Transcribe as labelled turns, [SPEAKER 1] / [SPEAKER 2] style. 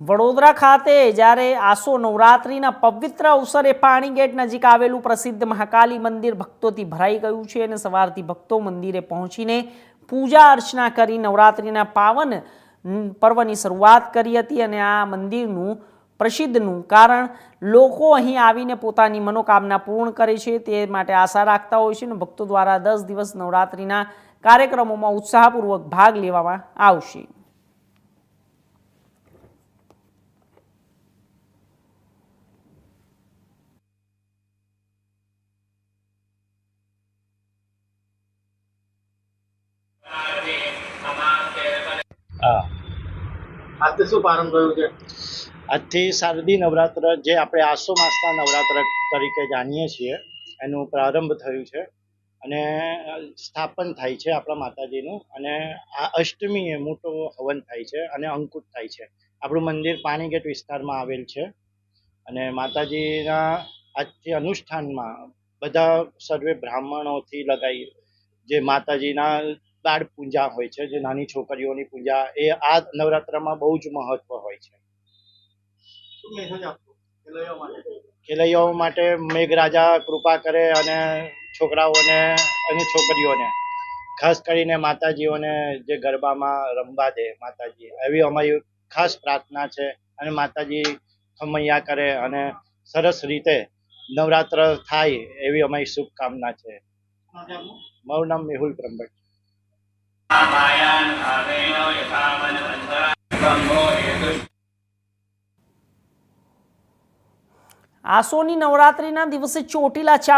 [SPEAKER 1] વડોદરા ખાતે જ્યારે આસો નવરાત્રિના પવિત્ર અવસરે પાણીગેટ નજીક આવેલું પ્રસિદ્ધ મહાકાલી મંદિર ભક્તોથી ભરાઈ ગયું છે અને સવારથી ભક્તો મંદિરે પહોંચીને પૂજા અર્ચના કરી નવરાત્રિના પાવન પર્વની શરૂઆત કરી હતી અને આ મંદિરનું પ્રસિદ્ધનું કારણ લોકો અહીં આવીને પોતાની મનોકામના પૂર્ણ કરે છે તે માટે આશા રાખતા હોય છે અને ભક્તો દ્વારા દસ દિવસ નવરાત્રિના કાર્યક્રમોમાં ઉત્સાહપૂર્વક ભાગ લેવામાં આવશે.
[SPEAKER 2] હા.
[SPEAKER 3] આજથી શું પ્રારંભ થયું છે?
[SPEAKER 2] આજથી શારદી નવરાત્ર જે આપણે આસો માસના નવરાત્ર તરીકે જાણીએ છીએ એનું પ્રારંભ થયું છે. અને સ્થાપન થાય છે આપણા માતાજીનું. અને આ અષ્ટમીએ મોટો હવન થાય છે અને અંકુટ થાય છે. આપણું મંદિર પાણીગેટ વિસ્તારમાં આવેલ છે. અને માતાજીના આજથી અનુષ્ઠાનમાં બધા સર્વે બ્રાહ્મણોથી લગાવી જે માતાજીના બાળ પૂજા હોય છે જે નાની છોકરીઓની પૂજા એ આ નવરાત્રમાં બહુ જ મહત્વ હોય છે. ખેલૈયાઓ માટે. મેઘરાજા કૃપા કરે અને છોકરાઓને અને છોકરીઓને ખાસ કરીને માતાજીઓને જે ગરબામાં રમવા દે માતાજી એવી અમારી ખાસ પ્રાર્થના છે અને માતાજી ખમૈયા કરે અને સરસ રીતે નવરાત્ર થાય એવી અમારી શુભકામના છે. મારું નામ મેહુલ બ્રહ્મભટ્ટ.
[SPEAKER 1] આસોની નવરાત્રિના દિવસે ચોટીલા ચા